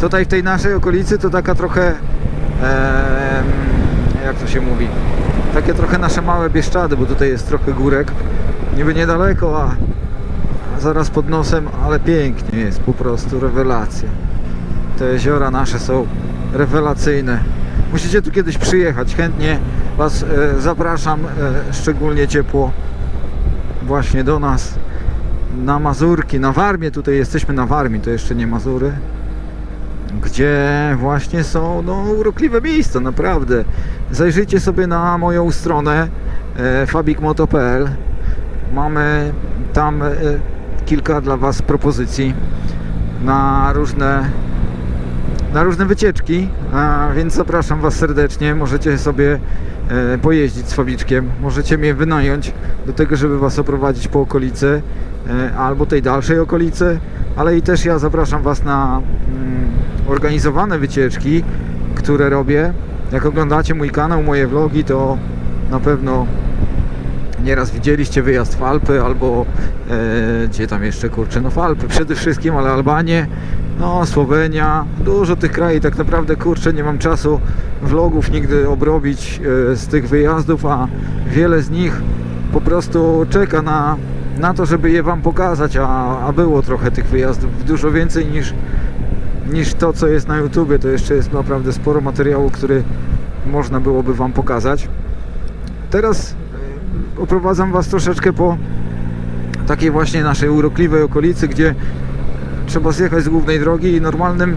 Tutaj w tej naszej okolicy to taka trochę, em, jak to się mówi, takie trochę nasze małe Bieszczady, bo tutaj jest trochę górek, niby niedaleko, a zaraz pod nosem, ale pięknie jest, po prostu rewelacja. Te jeziora nasze są rewelacyjne. Musicie tu kiedyś przyjechać, chętnie Was e, zapraszam, e, szczególnie ciepło właśnie do nas na Mazurki, na Warmię, tutaj jesteśmy na Warmii, to jeszcze nie Mazury, gdzie właśnie są no, urokliwe miejsca, naprawdę. Zajrzyjcie sobie na moją stronę e, fabikmoto.pl Mamy tam e, kilka dla Was propozycji na różne na różne wycieczki, a więc zapraszam Was serdecznie. Możecie sobie pojeździć z Fabiczkiem, możecie mnie wynająć do tego, żeby Was oprowadzić po okolicy e, albo tej dalszej okolicy, ale i też ja zapraszam Was na mm, organizowane wycieczki, które robię. Jak oglądacie mój kanał, moje vlogi, to na pewno Nieraz widzieliście wyjazd w Alpy albo e, gdzie tam jeszcze kurczę, no w Alpy przede wszystkim, ale Albanię, no Słowenia, dużo tych krajów tak naprawdę kurczę nie mam czasu vlogów nigdy obrobić e, z tych wyjazdów, a wiele z nich po prostu czeka na, na to, żeby je Wam pokazać, a, a było trochę tych wyjazdów, dużo więcej niż, niż to co jest na YouTubie, to jeszcze jest naprawdę sporo materiału, który można byłoby Wam pokazać. Teraz e, oprowadzam Was troszeczkę po takiej właśnie naszej urokliwej okolicy, gdzie trzeba zjechać z głównej drogi i normalnym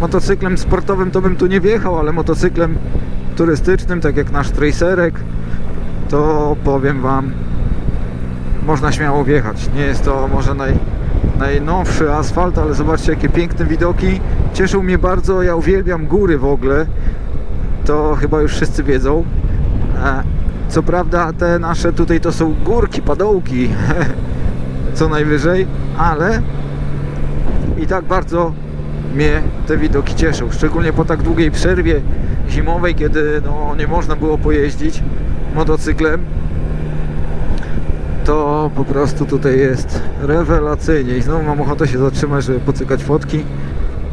motocyklem sportowym to bym tu nie wjechał, ale motocyklem turystycznym, tak jak nasz tracerek, to powiem Wam, można śmiało wjechać. Nie jest to może naj, najnowszy asfalt, ale zobaczcie jakie piękne widoki. Cieszą mnie bardzo, ja uwielbiam góry w ogóle. To chyba już wszyscy wiedzą. E, Co prawda te nasze tutaj to są górki, padołki, co najwyżej, ale tak bardzo mnie te widoki cieszą, szczególnie po tak długiej przerwie zimowej, kiedy no, nie można było pojeździć motocyklem to po prostu tutaj jest rewelacyjnie. I znowu mam ochotę się zatrzymać, żeby pocykać fotki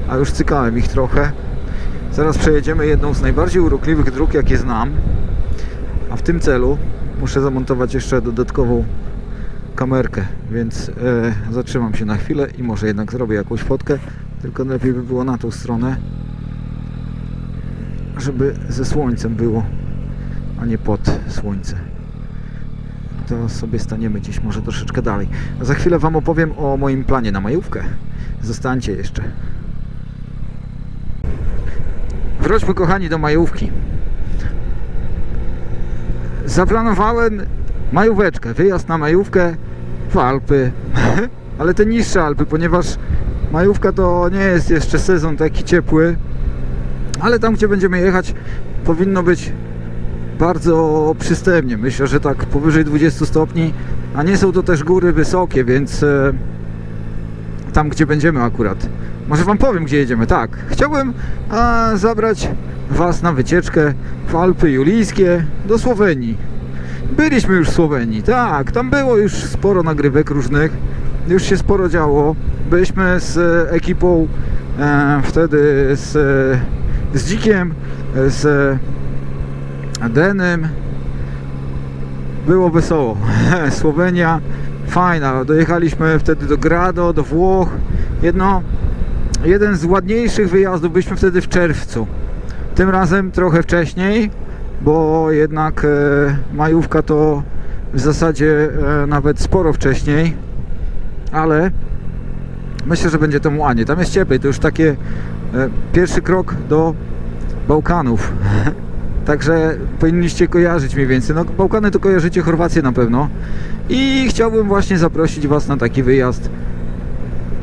a już cykałem ich trochę. Zaraz przejedziemy jedną z najbardziej urokliwych dróg jakie znam. A w tym celu muszę zamontować jeszcze dodatkową kamerkę, więc e, zatrzymam się na chwilę i może jednak zrobię jakąś fotkę, tylko lepiej by było na tą stronę, żeby ze słońcem było, a nie pod słońce. To sobie staniemy gdzieś może troszeczkę dalej. A za chwilę Wam opowiem o moim planie na majówkę. Zostańcie jeszcze. Wróćmy kochani do majówki. Zaplanowałem majóweczkę, wyjazd na majówkę w Alpy, ale te niższe Alpy, ponieważ majówka to nie jest jeszcze sezon taki ciepły, ale tam gdzie będziemy jechać powinno być bardzo przystępnie. Myślę, że tak powyżej 20 stopni, a nie są to też góry wysokie, więc e, tam gdzie będziemy akurat. Może Wam powiem gdzie jedziemy. Tak, chciałbym a, zabrać Was na wycieczkę w Alpy Julijskie do Słowenii. Byliśmy już w Słowenii, tak, tam było już sporo nagrywek różnych, już się sporo działo. Byliśmy z ekipą e, wtedy z, z Dzikiem, z Denem. Było wesoło. Słowenia fajna. Dojechaliśmy wtedy do Grado, do Włoch. Jedno, jeden z ładniejszych wyjazdów byliśmy wtedy w czerwcu. Tym razem trochę wcześniej, bo jednak e, majówka to w zasadzie e, nawet sporo wcześniej, ale myślę, że będzie temu ładnie. Tam jest cieplej, to już takie e, pierwszy krok do Bałkanów. Także powinniście kojarzyć mniej więcej. No, Bałkany to kojarzycie Chorwację na pewno. I chciałbym właśnie zaprosić Was na taki wyjazd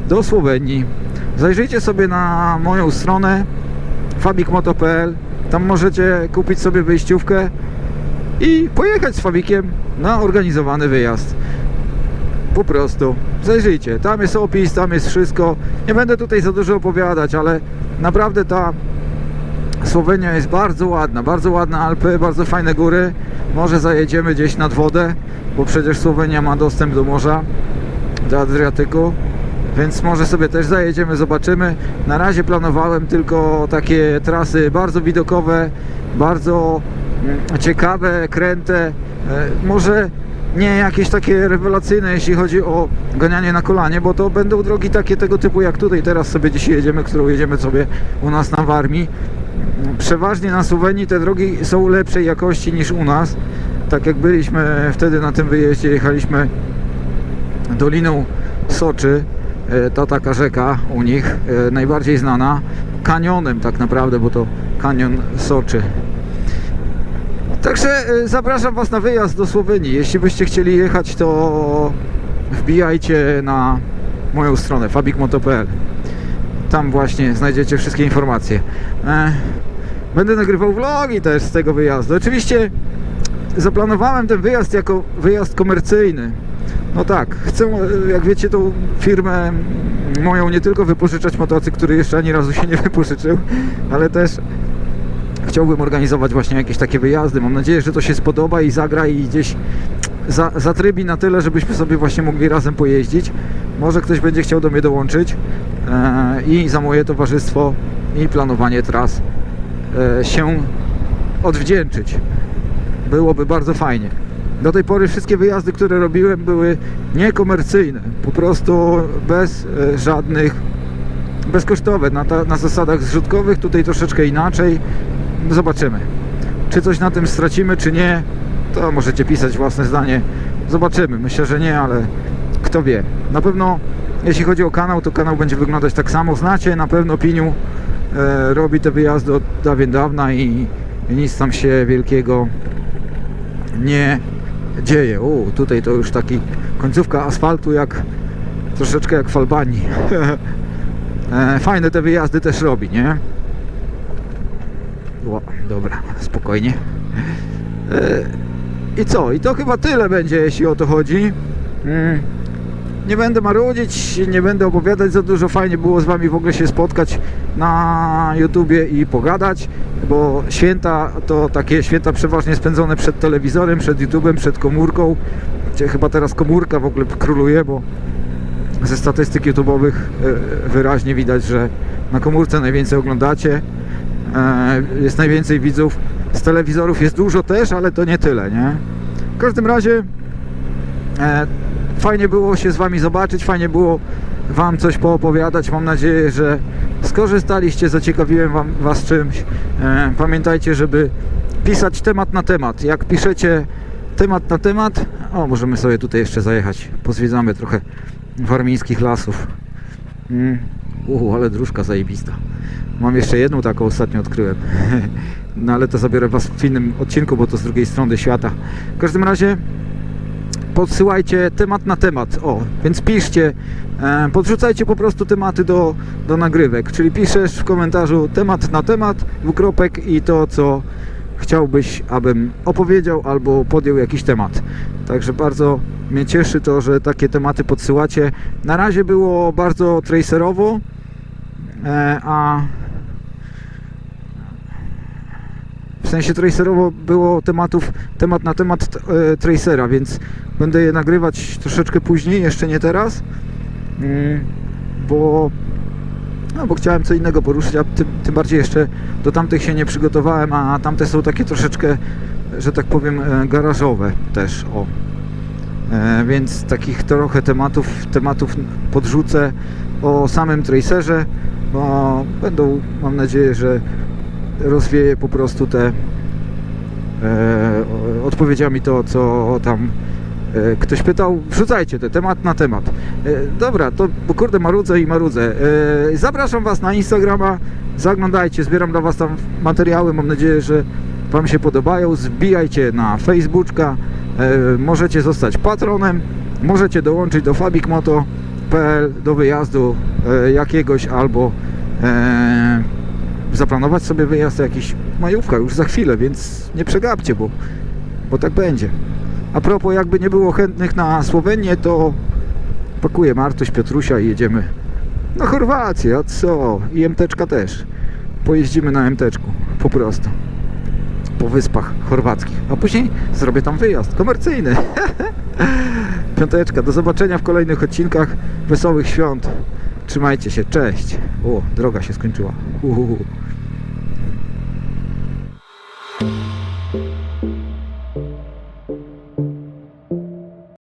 do Słowenii. Zajrzyjcie sobie na moją stronę fabikmoto.pl Tam możecie kupić sobie wyjściówkę i pojechać z Fabikiem na organizowany wyjazd. Po prostu. Zajrzyjcie. Tam jest opis, tam jest wszystko. Nie będę tutaj za dużo opowiadać, ale naprawdę ta Słowenia jest bardzo ładna, bardzo ładne Alpy, bardzo fajne góry. Może zajedziemy gdzieś nad wodę, bo przecież Słowenia ma dostęp do morza, do Adriatyku. Więc może sobie też zajedziemy, zobaczymy. Na razie planowałem tylko takie trasy bardzo widokowe, bardzo mm, ciekawe, kręte, e, może nie jakieś takie rewelacyjne, jeśli chodzi o ganianie na kolanie, bo to będą drogi takie tego typu jak tutaj teraz sobie dzisiaj jedziemy, którą jedziemy sobie u nas na Warmii. Przeważnie na Słowenii te drogi są lepszej jakości niż u nas. Tak jak byliśmy wtedy na tym wyjeździe, jechaliśmy Doliną Soczy, to taka rzeka u nich, e, najbardziej znana, kanionem tak naprawdę, bo to kanion Soczy. Także e, zapraszam Was na wyjazd do Słowenii. Jeśli byście chcieli jechać, to wbijajcie na moją stronę fabikmoto.pl. Tam właśnie znajdziecie wszystkie informacje. E, Będę nagrywał vlogi też z tego wyjazdu. Oczywiście zaplanowałem ten wyjazd jako wyjazd komercyjny. No tak, chcę, e, jak wiecie, tą firmę moją nie tylko wypożyczać motocykl, który jeszcze ani razu się nie wypożyczył, ale też chciałbym organizować właśnie jakieś takie wyjazdy. Mam nadzieję, że to się spodoba i zagra i gdzieś za, zatrybi na tyle, żebyśmy sobie właśnie mogli razem pojeździć. Może ktoś będzie chciał do mnie dołączyć e, i za moje towarzystwo i planowanie tras e, się odwdzięczyć. Byłoby bardzo fajnie. Do tej pory wszystkie wyjazdy, które robiłem, były niekomercyjne, po prostu bez e, żadnych bezkosztowe, na, ta, na zasadach zrzutkowych, tutaj troszeczkę inaczej. Zobaczymy. Czy coś na tym stracimy, czy nie, to możecie pisać własne zdanie. Zobaczymy. Myślę, że nie, ale kto wie. Na pewno, jeśli chodzi o kanał, to kanał będzie wyglądać tak samo. Znacie, na pewno Piniu e, robi te wyjazdy od dawien dawna i, i nic tam się wielkiego nie dzieje. U, tutaj to już taki końcówka asfaltu jak troszeczkę jak w Albanii. E, Fajne te wyjazdy też robi, nie? O, dobra, spokojnie. E, I co? I to chyba tyle będzie, jeśli o to chodzi. Nie będę marudzić, nie będę opowiadać za dużo. Fajnie było z Wami w ogóle się spotkać na YouTubie i pogadać, bo święta to takie święta przeważnie spędzone przed telewizorem, przed YouTubem, przed komórką. Gdzie chyba teraz komórka w ogóle króluje, bo ze statystyk YouTube'owych e, wyraźnie widać, że na komórce najwięcej oglądacie, e, jest najwięcej widzów. Z telewizorów jest dużo też, ale to nie tyle, nie? W każdym razie e, fajnie było się z Wami zobaczyć, fajnie było Wam coś poopowiadać. Mam nadzieję, że skorzystaliście, zaciekawiłem wam, Was czymś. E, pamiętajcie, żeby pisać temat na temat. Jak piszecie temat na temat, o, możemy sobie tutaj jeszcze zajechać. Pozwiedzamy trochę warmińskich lasów. Mm. Uuu, ale dróżka zajebista. Mam jeszcze jedną taką ostatnio odkryłem. No ale to zabiorę Was w innym odcinku, bo to z drugiej strony świata. W każdym razie podsyłajcie temat na temat. O, więc piszcie, e, podrzucajcie po prostu tematy do, do nagrywek. Czyli piszesz w komentarzu temat na temat, dwukropek i to, co chciałbyś, abym opowiedział albo podjął jakiś temat. Także bardzo mnie cieszy to, że takie tematy podsyłacie. Na razie było bardzo tracerowo, e, a w sensie tracerowo było tematów, temat na temat e, tracera, więc będę je nagrywać troszeczkę później, jeszcze nie teraz, mm, bo no bo chciałem co innego poruszyć, a tym, tym bardziej jeszcze do tamtych się nie przygotowałem, a tamte są takie troszeczkę, że tak powiem, e, garażowe też, o. E, więc takich trochę tematów, tematów podrzucę o samym tracerze, bo będą, mam nadzieję, że rozwieję po prostu te e, odpowiedziami to, co tam e, ktoś pytał. Wrzucajcie te temat na temat. E, dobra, to kurde marudzę i marudzę. E, zapraszam Was na Instagrama, zaglądajcie, zbieram dla Was tam materiały, mam nadzieję, że Wam się podobają. Zbijajcie na Facebooka, e, możecie zostać patronem, możecie dołączyć do fabikmoto.pl do wyjazdu e, jakiegoś albo e, zaplanować sobie wyjazd jakiś majówka już za chwilę, więc nie przegapcie, bo, bo tak będzie. A propos, jakby nie było chętnych na Słowenię, to pakuję Martuś, Piotrusia i jedziemy na Chorwację, a co? I MTczka też. Pojeździmy na MTczku, po prostu. Po wyspach chorwackich. A później zrobię tam wyjazd komercyjny. Piąteczka. Do zobaczenia w kolejnych odcinkach. Wesołych świąt. Trzymajcie się. Cześć. O, droga się skończyła. Uhuhu.